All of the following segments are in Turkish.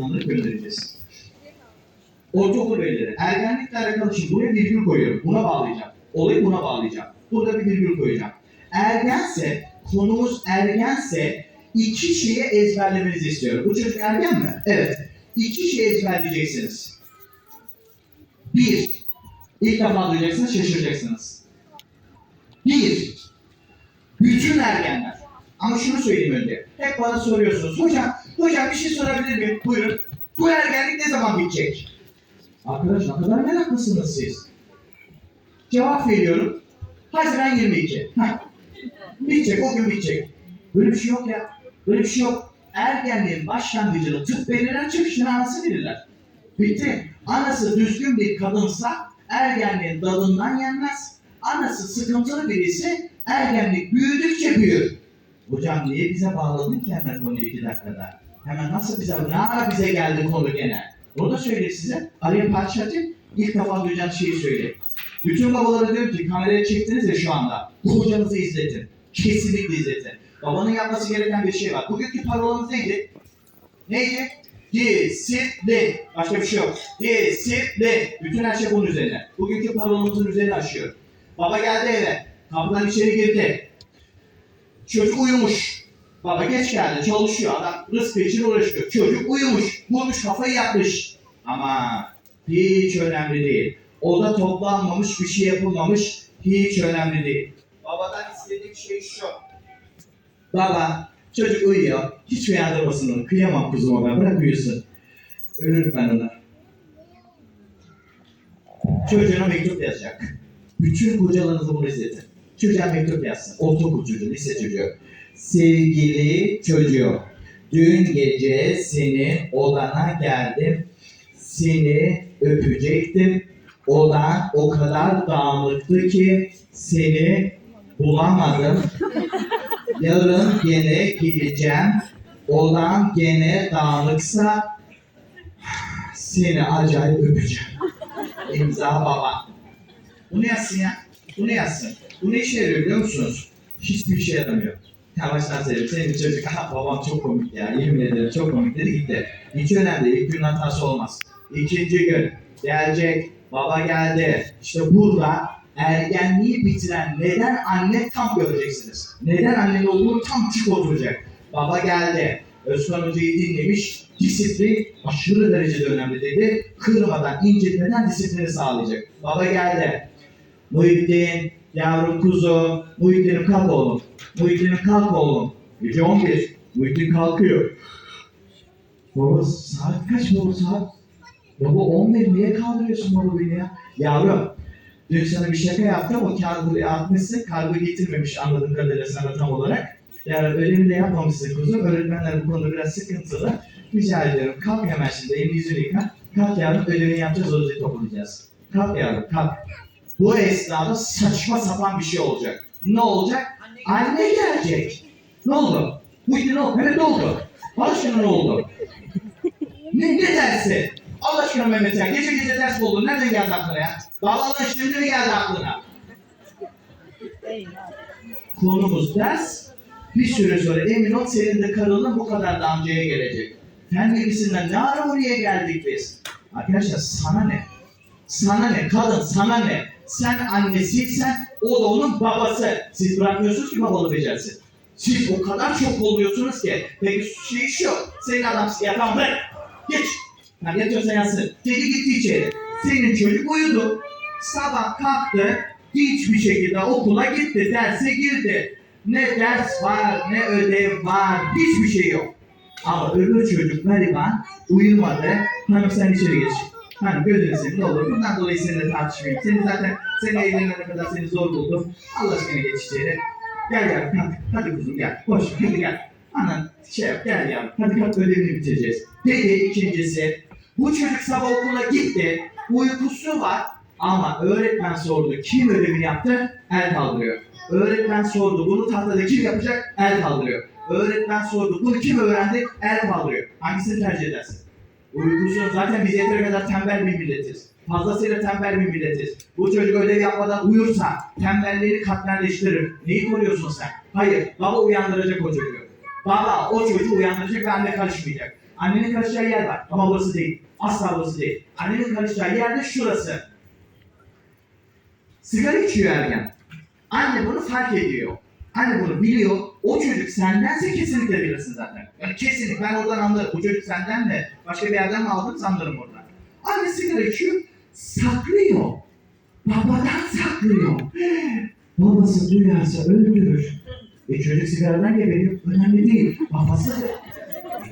kullanıp göndereceğiz. Ortaokul velileri. Ergenlikle alakalı şimdi buraya virgül koyuyorum. Buna bağlayacağım. Olayı buna bağlayacağım. Burada bir virgül koyacağım. Ergense, konumuz ergense iki şeyi ezberlemenizi istiyorum. Bu çocuk ergen mi? Evet. İki şey ezberleyeceksiniz. Bir, ilk defa duyacaksınız, şaşıracaksınız. Bir, bütün ergenler. Ama şunu söyleyeyim önce. Hep bana soruyorsunuz. Hocam, hocam bir şey sorabilir miyim? Buyurun. Bu ergenlik ne zaman bitecek? Arkadaş ne kadar meraklısınız siz. Cevap veriyorum. Haziran 22. Heh. Bitecek, o gün bitecek. Böyle bir şey yok ya. Böyle bir şey yok. Ergenliğin başlangıcını tıp belirler, çıkışını anası bilirler. Bitti. Anası düzgün bir kadınsa ergenliğin dalından yenmez. Anası sıkıntılı birisi ergenlik büyüdükçe büyür. Hocam niye bize bağladın ki hemen konuyu iki dakikada? Hemen nasıl bize, ne ara bize geldi konu gene? Onu da söyleyeyim size. Araya parça atayım. İlk defa duyacağınız şeyi söyleyeyim. Bütün babalara diyorum ki kameraya çektiniz ya şu anda. Bu hocanızı izletin. Kesinlikle izletin. Babanın yapması gereken bir şey var. Bugünkü parolamız neydi? Neydi? Disiplin. Başka bir şey yok. Disiplin. Bütün her şey bunun üzerine. Bugünkü parolamızın üzerine aşıyor. Baba geldi eve. Kapıdan içeri girdi. Çocuk uyumuş. Baba geç geldi çalışıyor. Adam rızkı için uğraşıyor. Çocuk uyumuş. Bulmuş kafayı yapmış. Ama hiç önemli değil. Oda toplanmamış bir şey yapılmamış. Hiç önemli değil. Babadan istediğim şey şu. Baba çocuk uyuyor. Hiç uyandırmasın onu. Kıyamam kuzuma ben. Bırak uyusun. Ölürüm ben ona. Çocuğuna mektup yazacak. Bütün kocalarınızı bunu izletin. Çocuğa mektup yazsın. Ortaokul çocuğu, lise çocuğu. Sevgili çocuğum, dün gece senin odana geldim. Seni öpecektim. Odan o kadar dağınıktı ki seni bulamadım. Yarın gene geleceğim. Odan gene dağınıksa seni acayip öpeceğim. İmza baba. Bu ne yazsın ya? Bu ne yazsın? Bu ne işe yarıyor biliyor musunuz? Hiçbir işe yaramıyor. Ya baştan söyleyeyim. Senin çocuk, aha babam çok komik ya. Yemin ederim çok komik dedi gitti. Hiç önemli. İlk gün hatası olmaz. İkinci gün gelecek. Baba geldi. İşte burada ergenliği bitiren neden anne tam göreceksiniz. Neden annenin olduğunu tam çık oturacak. Baba geldi. Özkan Hoca'yı dinlemiş. Disiplin aşırı derecede önemli dedi. Kırmadan, incitmeden disiplini sağlayacak. Baba geldi. Muhittin, yavrum kuzu, Muhittin'im kalk oğlum. Muhittin'im kalk oğlum. Gece 11. Muhittin kalkıyor. Baba saat kaç baba saat? Baba 11 niye kaldırıyorsun baba beni ya? Yavrum dün sana bir şaka yaptım o kargoyu atmışsın kargo getirmemiş anladığım kadarıyla sana tam olarak. Yani ödevini de yapmamışsın kuzum. Öğretmenler bu konuda biraz sıkıntılı. Rica ediyorum kalk hemen şimdi elini yüzünü yıka. Kalk yavrum ödevini yapacağız ödevi toplayacağız. Kalk yavrum kalk. Bu esnada saçma sapan bir şey olacak. Ne olacak? Anne gelecek. Ne oldu? Bu ne oldu? Evet ne oldu? Başka ne oldu? Ne, ne dersi? Allah aşkına Mehmet ya. Gece gece ders buldun. Nereden geldi aklına ya? Vallahi şimdi mi geldi aklına? Konumuz ders. Bir süre sonra emin ol senin de karının bu kadar da amcaya gelecek. Fen gibisinden ne ara oraya geldik biz? Arkadaşlar sana ne? Sana ne? Kadın sana ne? Sen annesiysen o da onun babası. Siz bırakmıyorsunuz ki babalı becersin. Siz o kadar çok oluyorsunuz ki. Peki şey şu. Senin adam ya tamam bırak. Geç. Ha, yatıyorsa yatsın. Dedi gitti içeri. Senin çocuk uyudu. Sabah kalktı. Hiçbir şekilde okula gitti. Derse girdi. Ne ders var, ne ödev var. Hiçbir şey yok. Ama öbür çocuk gariban uyumadı. Hanım sen içeri geç. Hani gözünü seveyim ne olur. Bundan dolayı seninle tartışmayayım. Seni zaten seni evlenene kadar seni zor buldum. Allah aşkına geç içeri. Gel gel kalk. Hadi kuzum gel. Koş hadi gel. Anan şey yap gel ya. Hadi kalk ödevini bitireceğiz. Dedi ikincisi. Bu çocuk sabah okula gitti. Uykusu var. Ama öğretmen sordu. Kim ödevini yaptı? El kaldırıyor. Öğretmen sordu. Bunu tahtada kim yapacak? El kaldırıyor. Öğretmen sordu. Bunu kim öğrendi? El kaldırıyor. Hangisini tercih edersin? Uykusu zaten biz yeteri kadar tembel bir milletiz. Fazlasıyla tembel bir milletiz. Bu çocuk ödev yapmadan uyursa tembelliğini katmerleştirir. Neyi koruyorsun sen? Hayır, baba uyandıracak o çocuğu. Baba o çocuğu uyandıracak ve anne karışmayacak. Annenin karışacağı yer var ama burası değil. Asla burası değil. Annenin karışacağı yer de şurası. Sigara içiyor ergen. Anne bunu fark ediyor. Anne bunu biliyor. O çocuk sendense kesinlikle bilirsin zaten. Yani kesinlikle ben oradan anlarım. Bu çocuk senden de başka bir yerden mi aldın sanırım oradan. Anne sigara içiyor. Saklıyor. Babadan saklıyor. Babası duyarsa öldürür. E çocuk sigaradan geberiyor. Önemli değil. Babası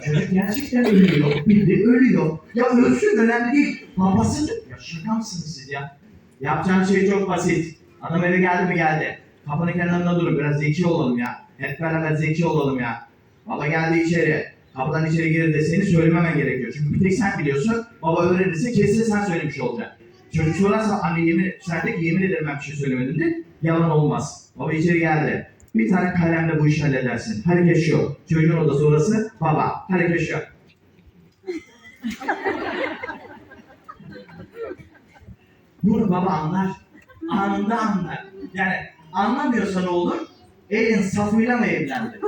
e çocuk gerçekten ölüyor. Bildi ölüyor. Ya ölsün önemli değil. Babası ya şaka mısınız siz ya? Yapacağın şey çok basit. Adam eve geldi mi geldi. Kapının kenarında durun biraz zeki olalım ya. Hep beraber zeki olalım ya. Baba geldi içeri. Kapıdan içeri girir deseni söylememen gerekiyor. Çünkü bir tek sen biliyorsun. Baba öğrenirse kesin sen söylemiş olacaksın. Çocuk sorarsa anne yemin, sen de ki yemin ederim ben bir şey söylemedim de yalan olmaz. Baba içeri geldi. Bir tane kalemle bu işi halledersin. Hareket şu. Çocuğun odası orası. Baba. Hareket şu. Bunu baba anlar. Anında anlar. Yani anlamıyorsa ne olur? Elin safıyla mı evlendi?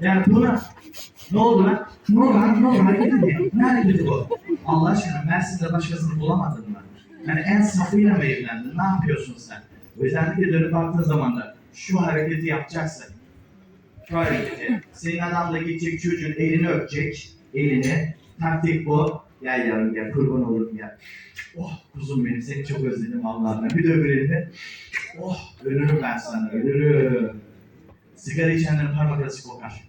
Yani buna ne oldu lan? Ne oldu lan? Ne oldu? Hareket ediyor. Ne hareketi bu? Allah aşkına Mersin'de başkasını bulamadın mı? Yani en safıyla mı evlendin? Ne yapıyorsun sen? Özellikle dönüp baktığın zaman da şu hareketi yapacaksın. Şu hareketi. Senin adam da gidecek çocuğun elini öpecek. Elini. Taktik bu. Gel yavrum gel kurban olurum ya. Oh kuzum benim seni çok özledim Allah'ım. Bir de öbür elini. Oh ölürüm ben sana ölürüm. Sigara içenlerin parmak arası kokar.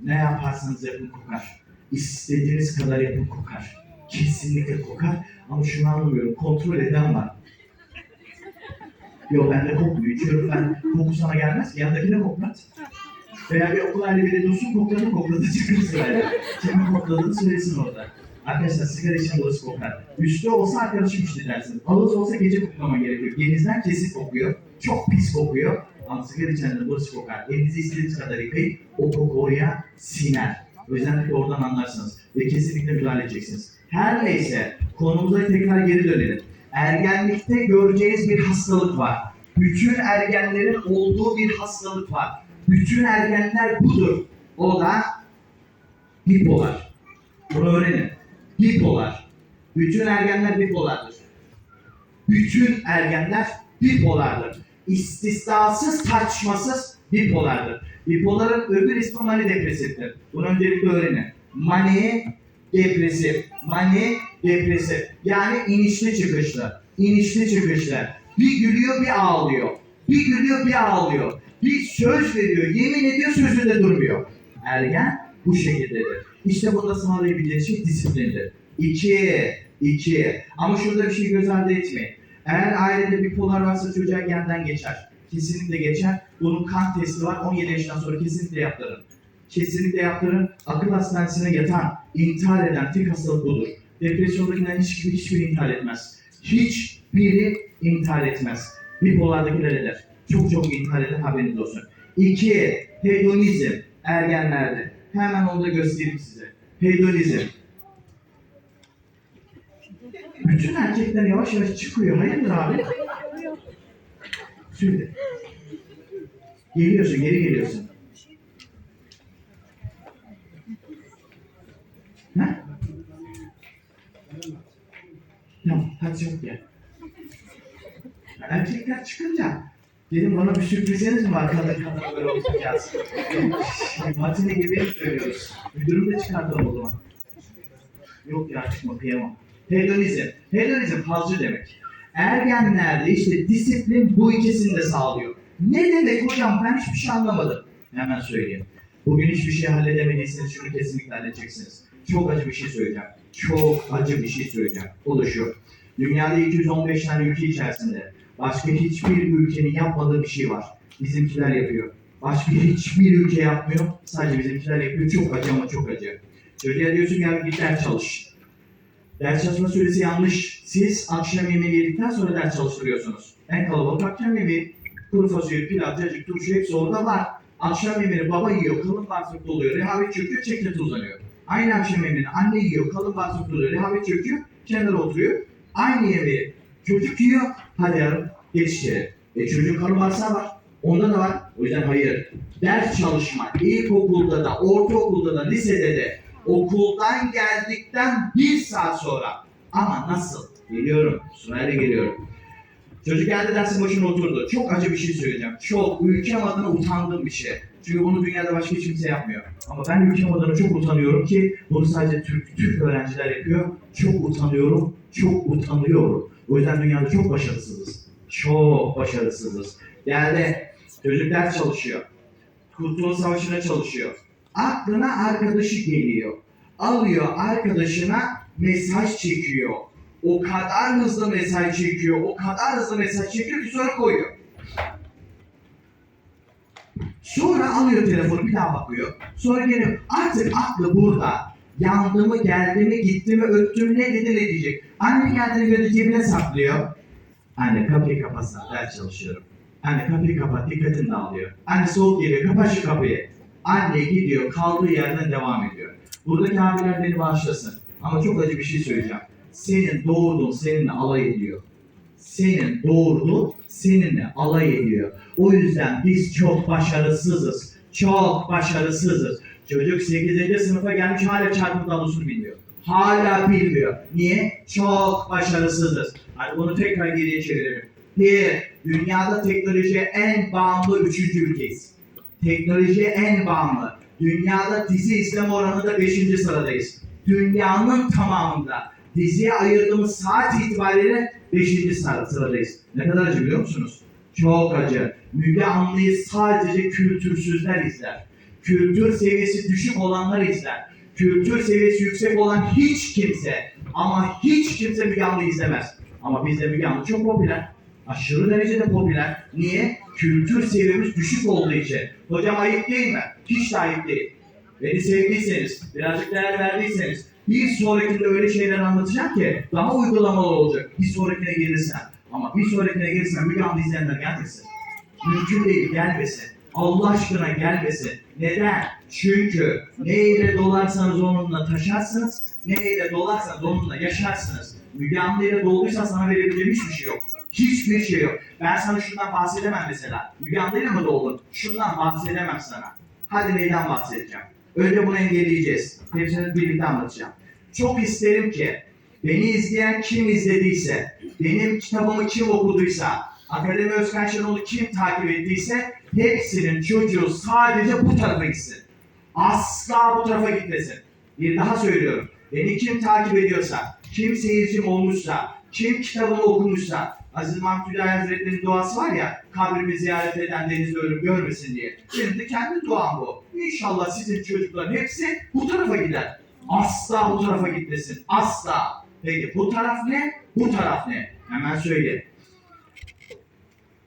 Ne yaparsanız yapın kokar. İstediğiniz kadar yapın kokar. Kesinlikle kokar. Ama şunu anlamıyorum. Kontrol eden var. Yok bende kokmuyor. İçiyorum ben. Koku sana gelmez. Yanındakine koklat. Veya bir okul hali biri dursun koklarını koklatacak sırayla. Kimin kokladığını söylesin orada. Arkadaşlar sigara içen burası kokar. Üstü olsa arkadaşım işte dersin. Ağız olsa gece koklama gerekiyor. Genizden kesin kokuyor. Çok pis kokuyor. Ama sigara içen de burası kokar. Elinizi istediğiniz kadar yıkayın. O koku oraya siner. Özellikle oradan anlarsınız. Ve kesinlikle müdahale edeceksiniz. Her neyse konumuza tekrar geri dönelim. Ergenlikte göreceğiz bir hastalık var. Bütün ergenlerin olduğu bir hastalık var. Bütün ergenler budur. O da bipolar. Bunu öğrenin. Bipolar. Bütün ergenler bipolardır. Bütün ergenler bipolardır. İstisnasız, tartışmasız bipolardır. Bipoların öbür ismi mani depresiftir. Bunu öncelikle öğrenin. Mani depresif. Mani depresif. Yani inişli çıkışlı. İnişli çıkışlı. Bir gülüyor bir ağlıyor. Bir gülüyor bir ağlıyor. Bir söz veriyor, yemin ediyor sözünde durmuyor. Ergen bu şekildedir. İşte bunda sağlayabileceği şey disiplindir. İki, iki. Ama şurada bir şey göz ardı etmeyin. Eğer ailede bipolar varsa çocuğa genden geçer. Kesinlikle geçer. Bunun kan testi var. 17 yaşından sonra kesinlikle yaptırın. Kesinlikle yaptırın. Akıl hastanesine yatan, intihar eden tek hastalık budur. Depresyondakilerin hiçbir, hiçbiri intihar etmez. Hiçbiri intihar etmez. Bipolardakiler eder. Çok çok intihar eder haberiniz olsun. İki, hedonizm ergenlerde. Hemen onu da göstereyim size. Hedonizm. Bütün erkekler yavaş yavaş çıkıyor. Hayırdır abi? Şimdi. Geliyorsun, geri geliyorsun. Ha? Tamam, hadi çabuk gel. Erkekler çıkınca dedim bana bir sürpriziniz mi var kadın kadın böyle. Şimdi matine gibi söylüyoruz. Müdürüm de çıkartalım o zaman. Yok ya çıkma kıyamam. Hedonizm. Hedonizm fazla demek. Ergenlerde işte disiplin bu ikisini de sağlıyor. Ne demek hocam ben hiçbir şey anlamadım. Hemen söyleyeyim. Bugün hiçbir şey halledemediyseniz şunu kesinlikle halledeceksiniz. Çok acı bir şey söyleyeceğim. Çok acı bir şey söyleyeceğim. O da şu. Dünyada 215 tane ülke içerisinde başka hiçbir ülkenin yapmadığı bir şey var. Bizimkiler yapıyor. Başka hiçbir ülke yapmıyor. Sadece bizimkiler yapıyor. Çok acı ama çok acı. Çocuğa diyorsun gel git ders çalış. Ders çalışma süresi yanlış. Siz akşam yemeği yedikten sonra ders çalıştırıyorsunuz. En kalabalık akşam yemeği. Kuru fasulye, pilav, cacık, turşu hepsi orada var. Akşam yemeğini baba yiyor, kalın bağırsakta oluyor. Rehavet çöküyor, çekleti uzanıyor. Aynı akşam yemeğini anne yiyor, kalın bağırsakta oluyor. Rehavet çöküyor, kenara oturuyor. Aynı yemeği çocuk yiyor, hadi yarım geç içeri. E çocuğun kalın bağırsağı var. Onda da var. O yüzden hayır. Ders çalışma ilkokulda da, ortaokulda da, lisede de Okuldan geldikten bir saat sonra. Ama nasıl? Geliyorum. Sırayla geliyorum. Çocuk geldi dersin başına oturdu. Çok acı bir şey söyleyeceğim. Çok ülkem adına utandığım bir şey. Çünkü bunu dünyada başka hiç kimse yapmıyor. Ama ben ülkem adına çok utanıyorum ki bunu sadece Türk, Türk öğrenciler yapıyor. Çok utanıyorum, çok utanıyorum. O yüzden dünyada çok başarısızız. Çok başarısızız. Geldi, çocuk ders çalışıyor. Kurtuluş Savaşı'na çalışıyor. Aklına arkadaşı geliyor. Alıyor arkadaşına mesaj çekiyor. O kadar hızlı mesaj çekiyor, o kadar hızlı mesaj çekiyor ki sonra koyuyor. Sonra alıyor telefonu bir daha bakıyor. Sonra geliyor. Artık aklı burada. Yandı mı, geldi mi, gitti mi, öptü mü, ne dedi, ne diyecek. Anne geldiğini göre cebine saklıyor. Anne kapıyı kapatsana, ders çalışıyorum. Anne kapıyı kapat, dikkatin dağılıyor. Anne soğuk geliyor, kapat şu kapıyı. Anne gidiyor, kaldığı yerden devam ediyor. Buradaki abiler beni bağışlasın. Ama çok acı bir şey söyleyeceğim. Senin doğurduğun seninle alay ediyor. Senin doğurduğun seninle alay ediyor. O yüzden biz çok başarısızız. Çok başarısızız. Çocuk 8. sınıfa gelmiş hala çarpım tablosunu bilmiyor. Hala bilmiyor. Niye? Çok başarısızız. Hadi bunu tekrar geriye çevirelim. Bir, dünyada teknolojiye en bağımlı üçüncü ülkeyiz. Teknolojiye en bağımlı. Dünyada dizi izleme oranında 5. sıradayız. Dünyanın tamamında diziye ayırdığımız saat itibariyle 5. sıradayız. Ne kadar acı biliyor musunuz? Çok acı. Müge Anlı'yı sadece kültürsüzler izler. Kültür seviyesi düşük olanlar izler. Kültür seviyesi yüksek olan hiç kimse ama hiç kimse Müge Anlı izlemez. Ama bizde Müge Anlı çok popüler. Aşırı derecede popüler. Niye? Kültür seviyemiz düşük olduğu için. Hocam ayıp değil mi? Hiç de ayıp değil. Beni sevdiyseniz, birazcık değer verdiyseniz bir sonrakinde öyle şeyler anlatacağım ki daha uygulamalı olacak. Bir sonrakine gelirsen. Ama bir sonrakine gelirsen Müge Anlı izleyenler gelmesin. Mümkün değil gelmesin. Allah aşkına gelmesin. Neden? Çünkü ne ile dolarsanız onunla taşarsınız, ne ile dolarsanız onunla yaşarsınız. Müge ile dolduysa sana verebileceğim hiçbir şey yok. Hiçbir şey yok. Ben sana şundan bahsedemem mesela. Müge ile mi doldun? Şundan bahsedemem sana. Hadi neyden bahsedeceğim? Önce bunu engelleyeceğiz. Hepsini birlikte anlatacağım. Çok isterim ki beni izleyen kim izlediyse, benim kitabımı kim okuduysa, Akademi Özkan Şenol'u kim takip ettiyse hepsinin çocuğu sadece bu tarafa gitsin. Asla bu tarafa gitmesin. Bir daha söylüyorum. Beni kim takip ediyorsa, kim seyircim olmuşsa, kim kitabımı okumuşsa, Aziz Mahmut Hüdayi Hazretleri'nin duası var ya, kabrimi ziyaret eden deniz ölüm görmesin diye. Benim de kendi duam bu. İnşallah sizin çocukların hepsi bu tarafa gider. Asla bu tarafa gitmesin. Asla. Peki bu taraf ne? Bu taraf ne? Hemen söyleyeyim.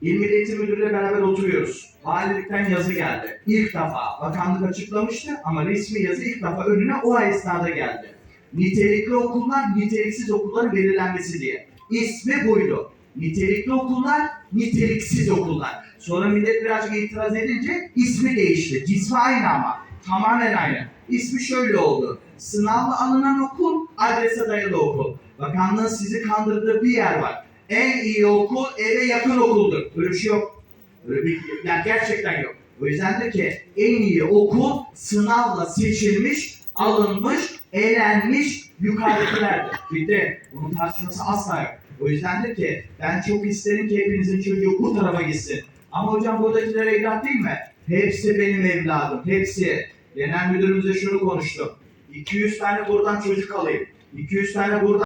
İl Milli Eğitim Müdürü'yle beraber oturuyoruz. Valilikten yazı geldi. İlk defa bakanlık açıklamıştı ama resmi yazı ilk defa önüne o esnada geldi. Nitelikli okullar, niteliksiz okulların belirlenmesi diye. İsmi buydu. Nitelikli okullar, niteliksiz okullar. Sonra millet birazcık itiraz edince ismi değişti. Cismi aynı ama. Tamamen aynı. İsmi şöyle oldu. Sınavla alınan okul, adrese dayalı okul. Bakanlığın sizi kandırdığı bir yer var. En iyi okul eve yakın okuldur. Öyle bir şey yok. Öyle bir, yani gerçekten yok. O yüzden ki en iyi okul sınavla seçilmiş, alınmış, elenmiş yukarıdakilerdir. Bitti. Bunun tartışması asla yok. O yüzden ki ben çok isterim ki hepinizin çocuğu bu tarafa gitsin. Ama hocam buradakiler evlat değil mi? Hepsi benim evladım. Hepsi. Genel müdürümüzle şunu konuştum. 200 tane buradan çocuk alayım. 200 tane buradan